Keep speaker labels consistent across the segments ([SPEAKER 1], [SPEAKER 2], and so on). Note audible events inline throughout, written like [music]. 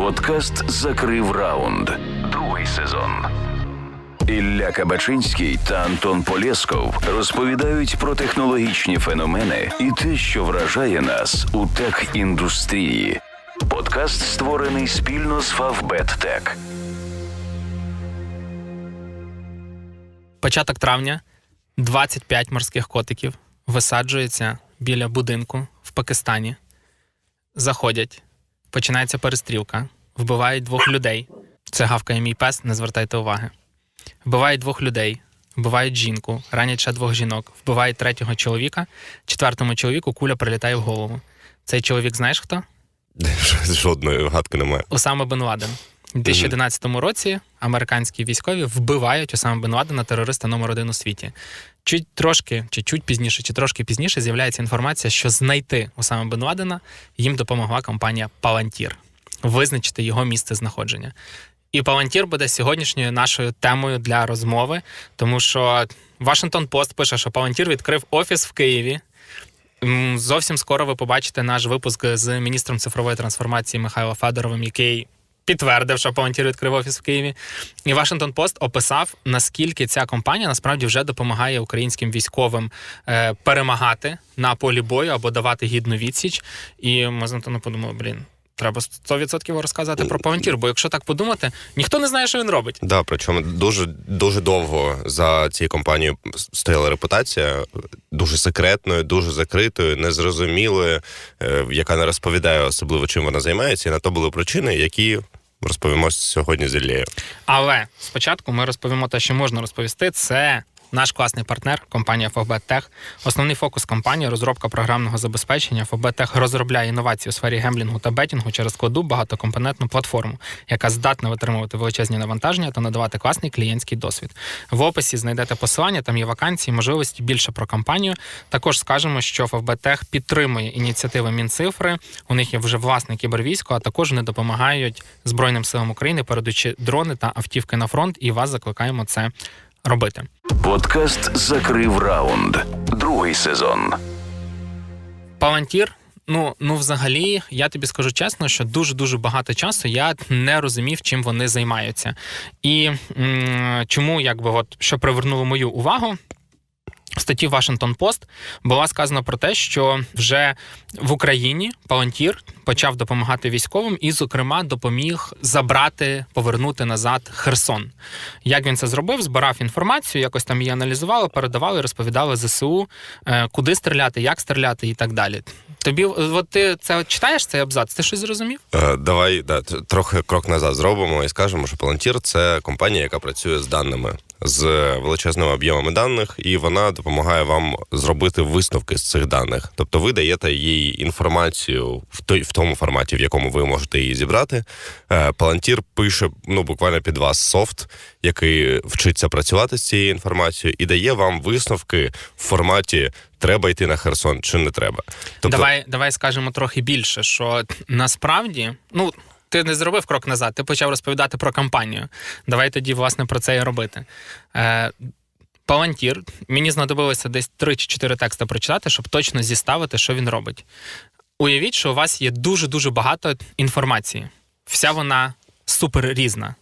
[SPEAKER 1] Подкаст закрив раунд. Другий сезон. Ілля Кабачинський та Антон Полєсков розповідають про технологічні феномени і те, що вражає нас у тех-індустрії. Подкаст створений спільно з Фавбет Тек.
[SPEAKER 2] Початок травня 25 морських котиків висаджується біля будинку в Пакистані. Заходять, починається перестрілка, вбивають двох людей. Це гавкає мій пес, не звертайте уваги. Вбивають двох людей, вбивають жінку, ранять ще двох жінок, вбивають третього чоловіка, четвертому чоловіку куля прилітає в голову. Цей чоловік, знаєш хто? [laughs]
[SPEAKER 3] Жодної гадки немає.
[SPEAKER 2] Осама Бен Ладен. У 2011 році американські військові вбивають Осама Бен Ладена, терориста номер один у світі. Чуть трошки, чи чуть пізніше, чи трошки пізніше з'являється інформація, що знайти Осама Бен Ладена їм допомогла компанія Palantir визначити його місце знаходження. І Palantir буде сьогоднішньою нашою темою для розмови, тому що Washington Post пише, що Palantir відкрив офіс в Києві. Зовсім скоро ви побачите наш випуск з міністром цифрової трансформації Михайло Федоровим, який підтвердив, що Palantir відкрив офіс в Києві. І Washington Post описав, наскільки ця компанія насправді вже допомагає українським військовим е, перемагати на полі бою або давати гідну відсіч. І ми з Антоном подумали, блін. Треба 100% розказати про Palantir, бо якщо так подумати, ніхто не знає, що він робить.
[SPEAKER 3] Да, причому дуже дуже довго за цією компанією стояла репутація дуже секретною, дуже закритою, незрозумілою, е, яка не розповідає особливо, чим вона займається, і на то були причини, які розповімо сьогодні з Іллею.
[SPEAKER 2] Але спочатку ми розповімо те, що можна розповісти. Це наш класний партнер, компанія Tech. Основний фокус компанії розробка програмного забезпечення. Tech розробляє інновації у сфері гемблінгу та бетінгу через складу багатокомпонентну платформу, яка здатна витримувати величезні навантаження та надавати класний клієнтський досвід. В описі знайдете посилання, там є вакансії, можливості більше про компанію. Також скажемо, що Tech підтримує ініціативи Мінцифри. У них є вже власне кібервійсько, а також вони допомагають Збройним силам України, передаючи дрони та автівки на фронт. І вас закликаємо це робити.
[SPEAKER 1] Подкаст закрив раунд. Другий сезон.
[SPEAKER 2] Палантір. Ну, ну, взагалі, я тобі скажу чесно, що дуже дуже багато часу я не розумів, чим вони займаються. І м- чому, якби, от що привернуло мою увагу. Статті Washington Post було сказано про те, що вже в Україні Palantir почав допомагати військовим і, зокрема, допоміг забрати, повернути назад Херсон. Як він це зробив? Збирав інформацію, якось там її аналізували, передавали, розповідали ЗСУ, е, куди стріляти, як стріляти і так далі. Тобі, от ти це читаєш цей абзац? Ти щось зрозумів?
[SPEAKER 3] Е, Давай да, трохи крок назад зробимо і скажемо, що Palantir – це компанія, яка працює з даними, з величезними об'ємами даних, і вона допомагає вам зробити висновки з цих даних. Тобто ви даєте їй інформацію в той в тому форматі, в якому ви можете її зібрати. Е, Palantir пише ну буквально під вас софт, який вчиться працювати з цією інформацією, і дає вам висновки в форматі треба йти на Херсон чи не треба. Тобто,
[SPEAKER 2] Давай, давай скажемо трохи більше, що насправді, ну. Ти не зробив крок назад, ти почав розповідати про кампанію. Давай тоді, власне, про це і робити. Е, Палантір, мені знадобилося десь 3 чи 4 тексти прочитати, щоб точно зіставити, що він робить. Уявіть, що у вас є дуже-дуже багато інформації. Вся вона супер різна.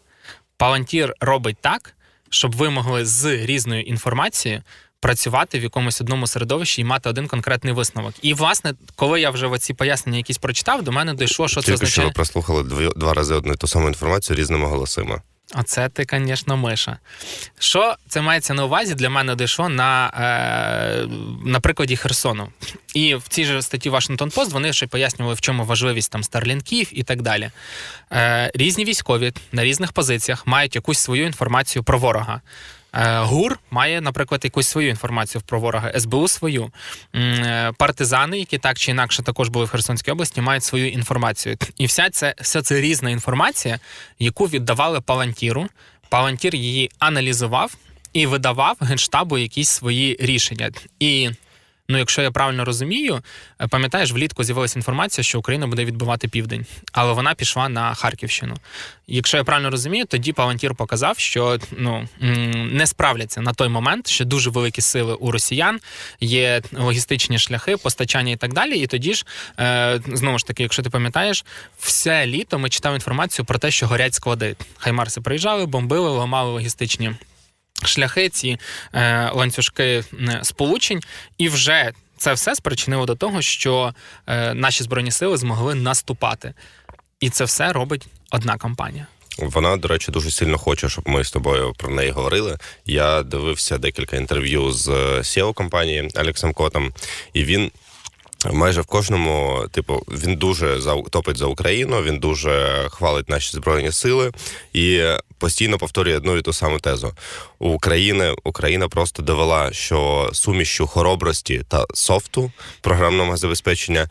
[SPEAKER 2] Палантір робить так, щоб ви могли з різною інформацією працювати в якомусь одному середовищі і мати один конкретний висновок. І, власне, коли я вже в ці пояснення якісь прочитав, до мене дійшло, що це
[SPEAKER 3] Тільки що ви прослухали дві, два рази одну і ту саму інформацію різними голосами.
[SPEAKER 2] Оце ти, звісно, миша. Що це мається на увазі для мене дійшло на, е, на прикладі Херсону. І в цій же статті Washington Post вони ще пояснювали, в чому важливість там старлінків і так далі. Е, різні військові на різних позиціях мають якусь свою інформацію про ворога. Е, ГУР має, наприклад, якусь свою інформацію про ворога, СБУ свою. Е, Партизани, які так чи інакше також були в Херсонській області, мають свою інформацію. І вся це, вся це різна інформація, яку віддавали Палантіру. Палантір її аналізував і видавав генштабу якісь свої рішення. І Ну, якщо я правильно розумію, е, пам'ятаєш, влітку з'явилася інформація, що Україна буде відбивати південь, але вона пішла на Харківщину. Якщо я правильно розумію, тоді Палантір показав, що ну не справляться на той момент, що дуже великі сили у росіян, є логістичні шляхи, постачання і так далі. І тоді ж е, знову ж таки, якщо ти пам'ятаєш, все літо ми читали інформацію про те, що горять склади. Хаймарси приїжджали, бомбили, ламали логістичні. Шляхи, ці е, ланцюжки е, сполучень, і вже це все спричинило до того, що е, наші збройні сили змогли наступати. І це все робить одна компанія.
[SPEAKER 3] Вона, до речі, дуже сильно хоче, щоб ми з тобою про неї говорили. Я дивився декілька інтерв'ю з SEO компанії Алексом Котом, і він. Майже в кожному, типу, він дуже топить за Україну, він дуже хвалить наші збройні сили і постійно повторює одну і ту саму тезу. України Україна просто довела, що сумішю хоробрості та софту програмного забезпечення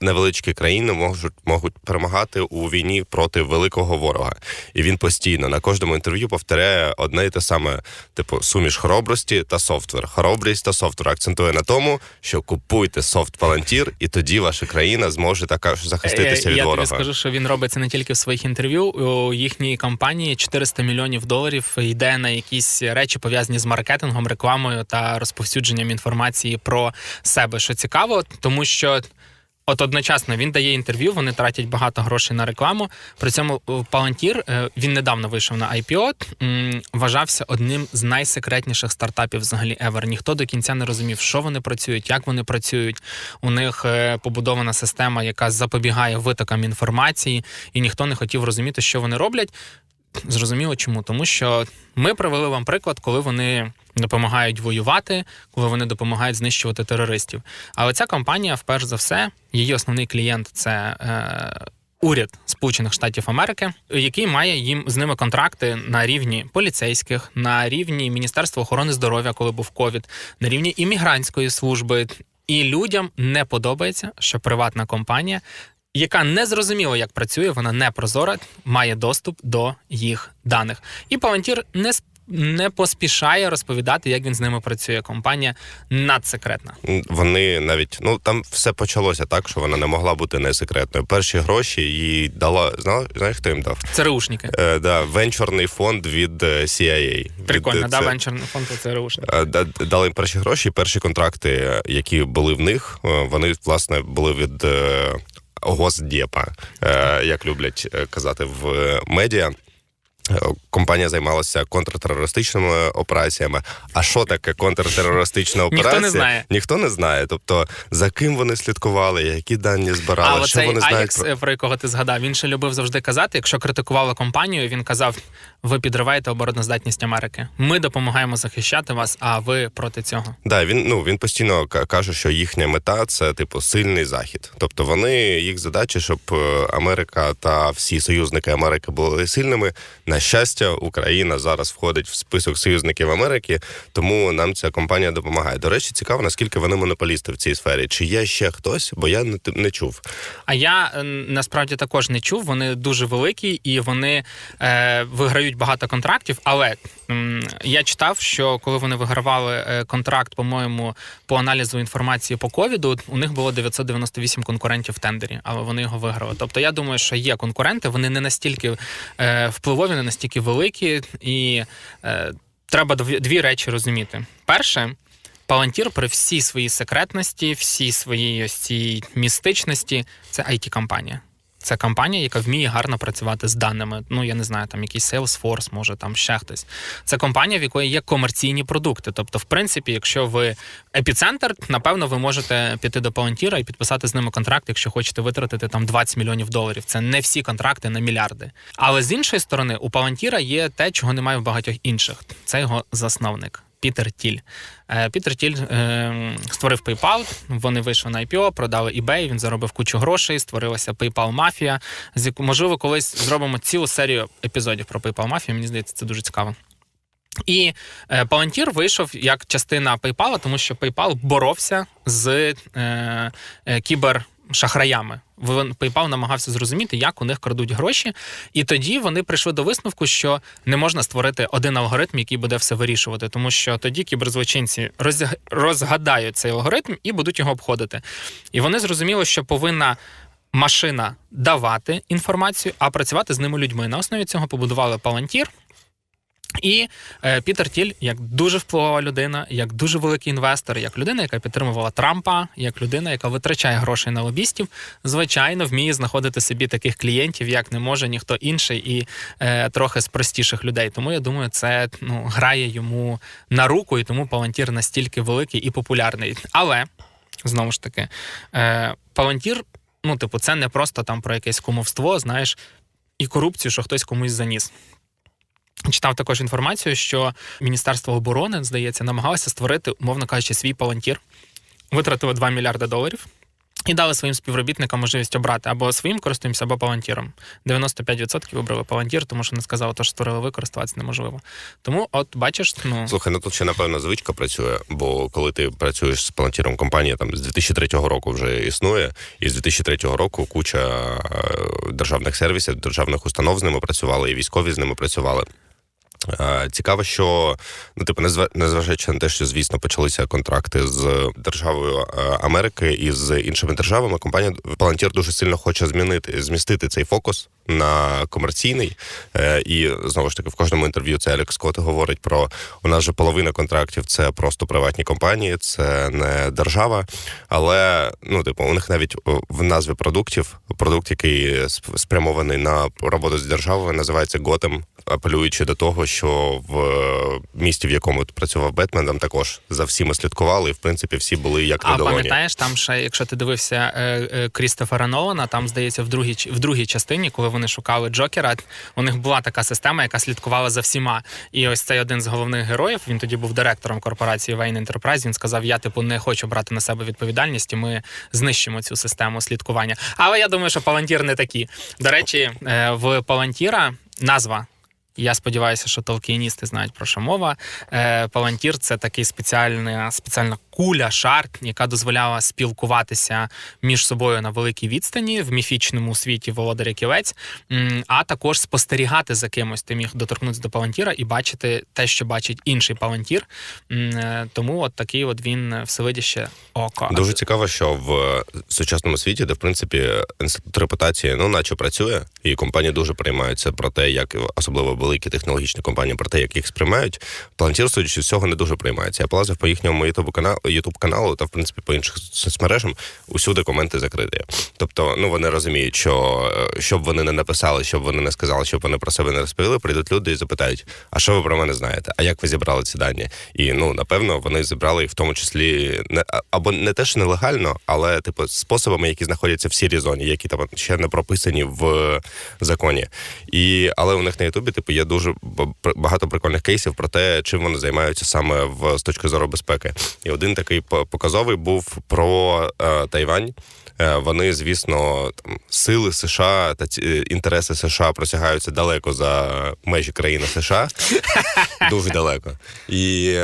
[SPEAKER 3] невеличкі країни можуть можуть перемагати у війні проти великого ворога. І він постійно на кожному інтерв'ю повторяє одне і те саме: типу, суміш хоробрості та софтвер. Хоробрість та софтвер акцентує на тому, що купуйте софт Palantir, і тоді ваша країна зможе також захиститися від
[SPEAKER 2] Я
[SPEAKER 3] ворога.
[SPEAKER 2] тобі скажу, що він робить це не тільки в своїх інтерв'ю. У їхній компанії 400 мільйонів доларів йде на якісь речі пов'язані з маркетингом, рекламою та розповсюдженням інформації про себе. Що цікаво, тому що. От одночасно він дає інтерв'ю, вони тратять багато грошей на рекламу. При цьому е, Palantir, е, він недавно вийшов на IPO, вважався одним з найсекретніших стартапів взагалі ever. Ніхто до кінця не розумів, що вони працюють, як вони працюють. У них е, побудована система, яка запобігає витокам інформації, і ніхто не хотів розуміти, що вони роблять. Зрозуміло, чому? Тому що ми привели вам приклад, коли вони допомагають воювати, коли вони допомагають знищувати терористів. Але ця компанія, вперше за все, її основний клієнт це. Е- Уряд Сполучених Штатів Америки, який має їм з ними контракти на рівні поліцейських, на рівні Міністерства охорони здоров'я, коли був ковід, на рівні іммігрантської служби. І людям не подобається, що приватна компанія яка не зрозуміла, як працює, вона не прозора, має доступ до їх даних. І Palantir не не поспішає розповідати, як він з ними працює. Компанія надсекретна.
[SPEAKER 3] Вони навіть ну там все почалося так, що вона не могла бути не секретною. Перші гроші їй дала. Знала, знаєш, хто їм дав?
[SPEAKER 2] ЦРУшники.
[SPEAKER 3] Е, да, венчурний фонд від е, CIA.
[SPEAKER 2] Прикольно,
[SPEAKER 3] від,
[SPEAKER 2] да,
[SPEAKER 3] це-
[SPEAKER 2] венчурний фонд це ЦРУшники.
[SPEAKER 3] Е, Дали їм перші гроші, перші контракти, е, які були в них, е, вони власне були від е, Госдепа, е, як люблять е, казати в медіа. Е, Компанія займалася контртерористичними операціями. А що таке контртерористична
[SPEAKER 2] Ніхто не
[SPEAKER 3] операція?
[SPEAKER 2] знає.
[SPEAKER 3] Ніхто не знає. Тобто за ким вони слідкували, які дані збирали,
[SPEAKER 2] А
[SPEAKER 3] що вони знають
[SPEAKER 2] Алекс,
[SPEAKER 3] про
[SPEAKER 2] про якого ти згадав, він ще любив завжди казати, якщо критикували компанію, він казав: ви підриваєте обороноздатність Америки. Ми допомагаємо захищати вас, а ви проти цього.
[SPEAKER 3] Да, він ну він постійно каже, що їхня мета це типу сильний захід. Тобто вони їх задача, щоб е, Америка та всі союзники Америки були сильними. На щастя, Україна зараз входить в список союзників Америки, тому нам ця компанія допомагає. До речі, цікаво, наскільки вони монополісти в цій сфері. Чи є ще хтось? Бо я не, не чув.
[SPEAKER 2] А я насправді також не чув. Вони дуже великі і вони е, виграють багато контрактів. Але я читав, що коли вони вигравали е, контракт, по-моєму, по аналізу інформації по ковіду, у них було 998 конкурентів в тендері, але вони його виграли. Тобто, я думаю, що є конкуренти, вони не настільки е, впливові, не настільки великі, і е, треба дві, речі розуміти. Перше. Palantir при всій своїй секретності, всій своїй ось цій містичності, це it компанія Це компанія, яка вміє гарно працювати з даними. Ну, я не знаю, там якийсь Salesforce, може там ще хтось. Це компанія, в якої є комерційні продукти. Тобто, в принципі, якщо ви епіцентр, напевно, ви можете піти до Palantir і підписати з ними контракт, якщо хочете витратити там 20 мільйонів доларів. Це не всі контракти на мільярди. Але з іншої сторони, у Palantir є те, чого немає в багатьох інших. Це його засновник. Пітер Тіль. Е, Пітер Тіль е, створив PayPal, вони вийшли на IPO, продали eBay, він заробив кучу грошей, створилася PayPal Мафія. З яку- Можливо, колись зробимо цілу серію епізодів про PayPal Мафію. Мені здається, це дуже цікаво. І е, Palantir вийшов як частина PayPal, тому що PayPal боровся з кібер. Шахраями. PayPal намагався зрозуміти, як у них крадуть гроші, і тоді вони прийшли до висновку, що не можна створити один алгоритм, який буде все вирішувати, тому що тоді кіберзлочинці розгадають цей алгоритм і будуть його обходити. І вони зрозуміли, що повинна машина давати інформацію, а працювати з ними людьми. На основі цього побудували Palantir. І е, Пітер Тіль, як дуже впливова людина, як дуже великий інвестор, як людина, яка підтримувала Трампа, як людина, яка витрачає гроші на лобістів, звичайно, вміє знаходити собі таких клієнтів, як не може ніхто інший, і е, трохи з простіших людей. Тому я думаю, це ну, грає йому на руку, і тому Палантір настільки великий і популярний. Але знову ж таки, е, Палантір, ну, типу, це не просто там про якесь кумовство, знаєш, і корупцію, що хтось комусь заніс. Читав також інформацію, що Міністерство оборони, здається, намагалося створити, умовно кажучи, свій палантір, витратили 2 мільярди доларів і дали своїм співробітникам можливість обрати або своїм користуємося, або палантіром. 95% вибрали палантір, тому що не сказали, то що створили ви, користуватися неможливо. Тому, от бачиш, ну
[SPEAKER 3] Слухай, ну тут ще напевно звичка працює, бо коли ти працюєш з палантіром компанія там з 2003 року вже існує, і з 2003 року куча е, державних сервісів, державних установ з ними працювали, і військові з ними працювали. Е, Цікаво, що ну, типу, незва- незважаючи на те, що звісно почалися контракти з державою е, Америки і з іншими державами, компанія Palantir дуже сильно хоче змінити змістити цей фокус на комерційний. Е, І знову ж таки, в кожному інтерв'ю це Алекс Скотт говорить про у нас же половина контрактів це просто приватні компанії, це не держава. Але ну, типу, у них навіть в назві продуктів продукт, який спрямований на роботу з державою, називається Готем, апелюючи до того, що в е, місті, в якому працював Бетмен, там також за всіми слідкували, і в принципі всі були як на
[SPEAKER 2] а
[SPEAKER 3] долоні.
[SPEAKER 2] пам'ятаєш, там ще, якщо ти дивився е, е, Крістофера Нолана, там здається, в другій в другій частині, коли вони шукали Джокера, у них була така система, яка слідкувала за всіма. І ось цей один з головних героїв. Він тоді був директором корпорації Wayne Enterprise, Він сказав: Я типу не хочу брати на себе відповідальність, і ми знищимо цю систему слідкування. Але я думаю, що Палантір не такі. До речі, в Палантіра назва. Я сподіваюся, що толкіністи знають про що мова. Е, Палантір це такий спеціальна, спеціальна куля, шар, яка дозволяла спілкуватися між собою на великій відстані в міфічному світі Володаря Кілець, а також спостерігати за кимось. Ти міг доторкнутися до Палантіра і бачити те, що бачить інший Палантір. Е, Тому от такий от він всевидяще око.
[SPEAKER 3] Дуже цікаво, що в сучасному світі, де в принципі інститут репутації, ну наче працює, і компанії дуже приймаються про те, як особливо великі технологічні компанії, про те, як їх сприймають. Плантір, судячи з цього, не дуже приймається. Я полазив по їхньому ютуб каналу, та в принципі по інших соцмережам. Усюди коменти закриті. Тобто, ну вони розуміють, що е, щоб вони не написали, щоб вони не сказали, щоб вони про себе не розповіли, прийдуть люди і запитають: а що ви про мене знаєте? А як ви зібрали ці дані? І ну напевно вони зібрали їх в тому числі не або не теж нелегально, але типу способами, які знаходяться в сірій зоні, які там ще не прописані в законі. І але у них на Ютубі типу є дуже багато прикольних кейсів про те, чим вони займаються саме в з точки зору безпеки. І один такий показовий був про е, Тайвань. Е, Вони, звісно, там сили США та ці, е, інтереси США просягаються далеко за межі країни США, дуже далеко. І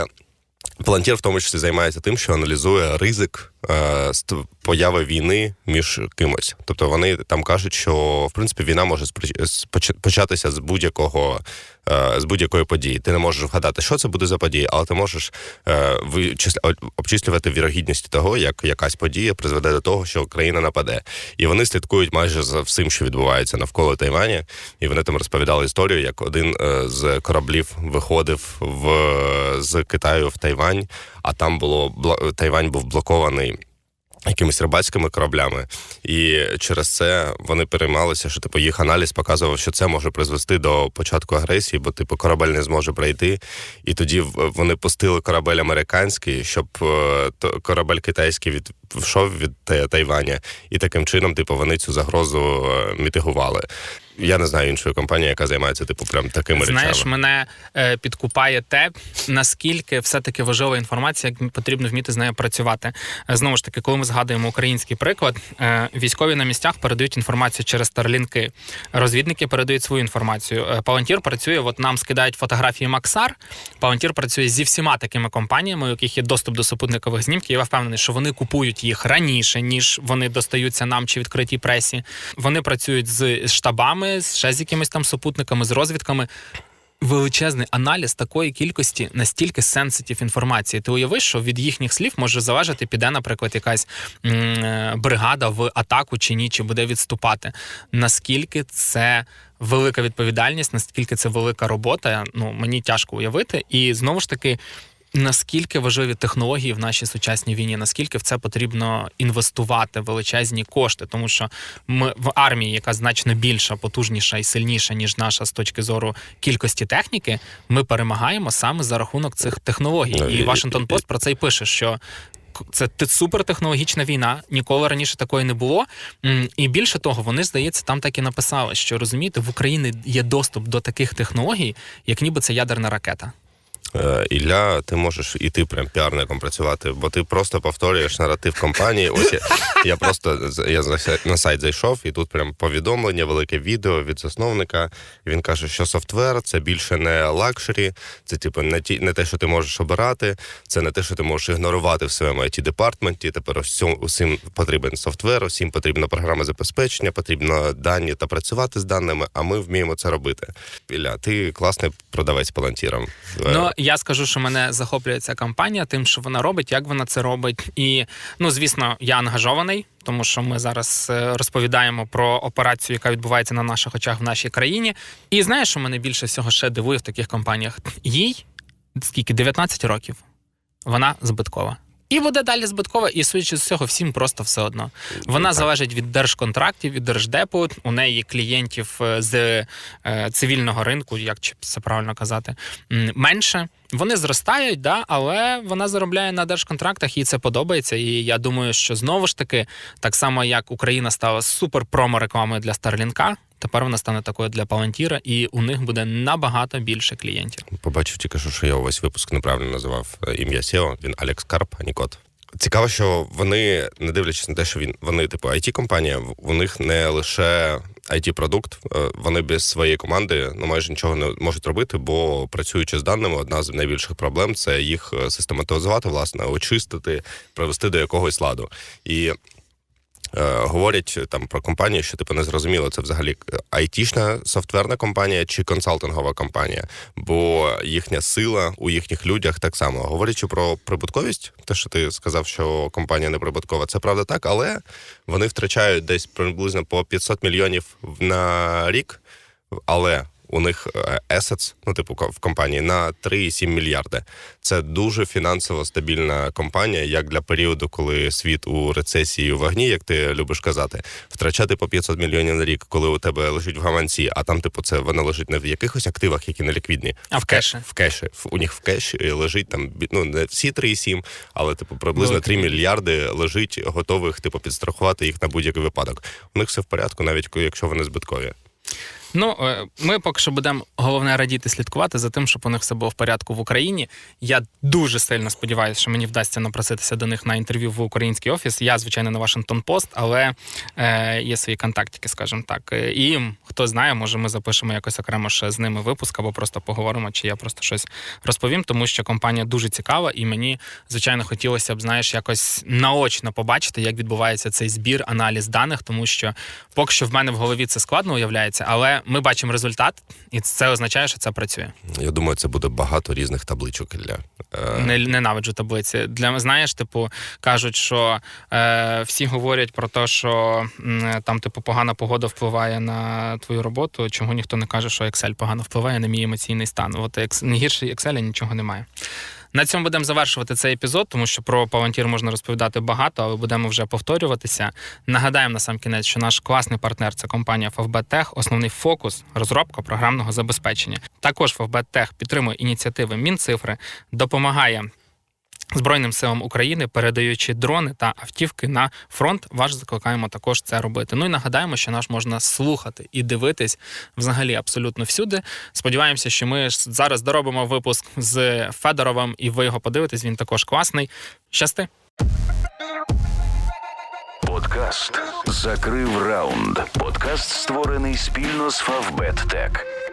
[SPEAKER 3] Палантір в тому числі займається тим, що аналізує ризик появи війни між кимось. Тобто вони там кажуть, що в принципі війна може початися з будь-якого е, з будь-якої події. Ти не можеш вгадати, що це буде за подія, але ти можеш е, обчислювати вірогідність того, як якась подія призведе до того, що країна нападе. І вони слідкують майже за всім, що відбувається навколо Тайвані. І вони там розповідали історію, як один е, з кораблів виходив в з Китаю в Тайвань, а там було Тайвань був блокований. Якимись рибацькими кораблями, і через це вони переймалися, що типу їх аналіз показував, що це може призвести до початку агресії, бо типу корабель не зможе пройти. І тоді вони пустили корабель американський, щоб е, корабель китайський від від Тайваня, і таким чином, типу, вони цю загрозу е, мітигували. Я не знаю іншої компанії, яка займається типу прям такими
[SPEAKER 2] Знаєш,
[SPEAKER 3] речами.
[SPEAKER 2] мене е, підкупає те, наскільки все-таки важлива інформація, як потрібно вміти з нею працювати. Е, Знову ж таки, коли ми згадуємо український приклад, е, військові на місцях передають інформацію через старлінки, розвідники передають свою інформацію. Е, Палантір працює, от нам скидають фотографії Максар. Палантір працює зі всіма такими компаніями, у яких є доступ до супутникових знімків. Я впевнений, що вони купують їх раніше, ніж вони достаються нам чи відкритій пресі. Вони працюють з штабами, з ще з якимись там супутниками, з розвідками. Величезний аналіз такої кількості настільки сенситив інформації. Ти уяви, що від їхніх слів може залежати, піде, наприклад, якась е, бригада в атаку чи ні, чи буде відступати. Наскільки це велика відповідальність, наскільки це велика робота, ну мені тяжко уявити. І знову ж таки, наскільки важливі технології в нашій сучасній війні, наскільки в це потрібно інвестувати величезні кошти, тому що ми в армії, яка значно більша, потужніша і сильніша ніж наша з точки зору кількості техніки, ми перемагаємо саме за рахунок цих технологій.
[SPEAKER 3] Ну,
[SPEAKER 2] І Вашингтон Пост про це й пише, що. Це те- супертехнологічна війна, ніколи раніше такої не було. І більше того, вони здається, там так і написали, що розумієте, в Україні є доступ до таких технологій, як ніби це ядерна ракета.
[SPEAKER 3] Е, Ілля, ти можеш і ти прям піарником працювати, бо ти просто повторюєш наратив компанії. Ось я, я просто я на сайт зайшов, і тут прям повідомлення, велике відео від засновника. Він каже, що софтвер це більше не лакшері, це типу не ті, не те, що ти можеш обирати, це не те, що ти можеш ігнорувати в своєму it департменті. Тепер усім, усім потрібен софтвер, усім потрібно програма забезпечення, потрібно дані та працювати з даними. А ми вміємо це робити. Ілля, ти класний продавець палантіром. Е,
[SPEAKER 2] Ну я скажу, що мене захоплює ця компанія, тим, що вона робить, як вона це робить. І ну, звісно, я ангажований, тому що ми зараз е, розповідаємо про операцію, яка відбувається на наших очах в нашій країні. І знаєш, що мене більше всього ще дивує в таких компаніях? Їй скільки 19 років. Вона збиткова. І буде далі збиткова, і судячи з цього, всім просто все одно. Вона
[SPEAKER 3] Так.
[SPEAKER 2] залежить від держконтрактів, від держдепу. У неї клієнтів е, з е, цивільного ринку, як це правильно казати, менше. Вони зростають, да, але вона заробляє на держконтрактах, їй це подобається. І я думаю, що знову ж таки, так само як Україна стала супер промо рекламою для Старлінка, тепер вона стане такою для Палантіра, і у них буде набагато більше клієнтів.
[SPEAKER 3] Побачив тільки що, що я увесь випуск неправильно називав е, ім'я SEO. Він Алекс Карп, а не кот. Цікаво, що вони, не дивлячись на те, що він вони, типу, it компанія у них не лише it продукт вони без своєї команди ну майже нічого не можуть робити, бо працюючи з даними, одна з найбільших проблем це їх е, систематизувати, власне, очистити, привести до якогось ладу. І е, говорять там про компанію, що типу не зрозуміло, це взагалі айтішна софтверна компанія чи консалтингова компанія, бо їхня сила у їхніх людях так само. Говорячи про прибутковість, те, що ти сказав, що компанія не прибуткова, це правда так, але вони втрачають десь приблизно по 500 мільйонів на рік, але. У них е, assets, ну типу в компанії на 3,7 мільярди. Це дуже фінансово стабільна компанія, як для періоду, коли світ у рецесії у вогні, як ти любиш казати, втрачати по 500 мільйонів на рік, коли у тебе лежить в гаманці, а там, типу, це воно лежить не в якихось активах, які не ліквідні,
[SPEAKER 2] А в кеші.
[SPEAKER 3] в кеші. У них в кеші лежить там ну не всі 3,7, але типу приблизно 3 мільярди лежить готових, типу, підстрахувати їх на будь-який випадок. У них все в порядку, навіть якщо вони збиткові.
[SPEAKER 2] Ну, е, ми поки що будемо головне радіти слідкувати за тим, щоб у них все було в порядку в Україні. Я дуже сильно сподіваюся, що мені вдасться напроситися до них на інтерв'ю в український офіс. Я, звичайно, на Вашингтон Пост, але е, є свої контактики, скажімо так. Е, І хто знає, може, ми запишемо якось окремо ще з ними випуск або просто поговоримо, чи я просто щось розповім, тому що компанія дуже цікава, і мені, звичайно, хотілося б, знаєш, якось наочно побачити, як відбувається цей збір, аналіз даних, тому що поки що в мене в голові це складно уявляється, але ми бачимо результат, і це означає, що це працює.
[SPEAKER 3] Я думаю, це буде багато різних табличок для е,
[SPEAKER 2] Не ненавиджу таблиці. Для знаєш, типу кажуть, що е, всі говорять про те, що там, типу, погана погода впливає на твою роботу. Чому ніхто не каже, що Excel погано впливає на мій емоційний стан? От не гірше Excel нічого немає. На цьому будемо завершувати цей епізод, тому що про палантір можна розповідати багато, але будемо вже повторюватися. Нагадаємо на сам кінець, що наш класний партнер це компанія Favbet Tech, основний фокус розробка програмного забезпечення. Також Favbet Tech підтримує ініціативи Мінцифри, допомагає Збройним силам України, передаючи дрони та автівки на фронт. Вас закликаємо також це робити. Ну і нагадаємо, що наш можна слухати і дивитись взагалі абсолютно всюди. Сподіваємося, що ми зараз доробимо випуск з Федоровим, і ви його подивитесь. Він також класний. Щасти!
[SPEAKER 1] Подкаст закрив раунд. Подкаст створений спільно з Tech.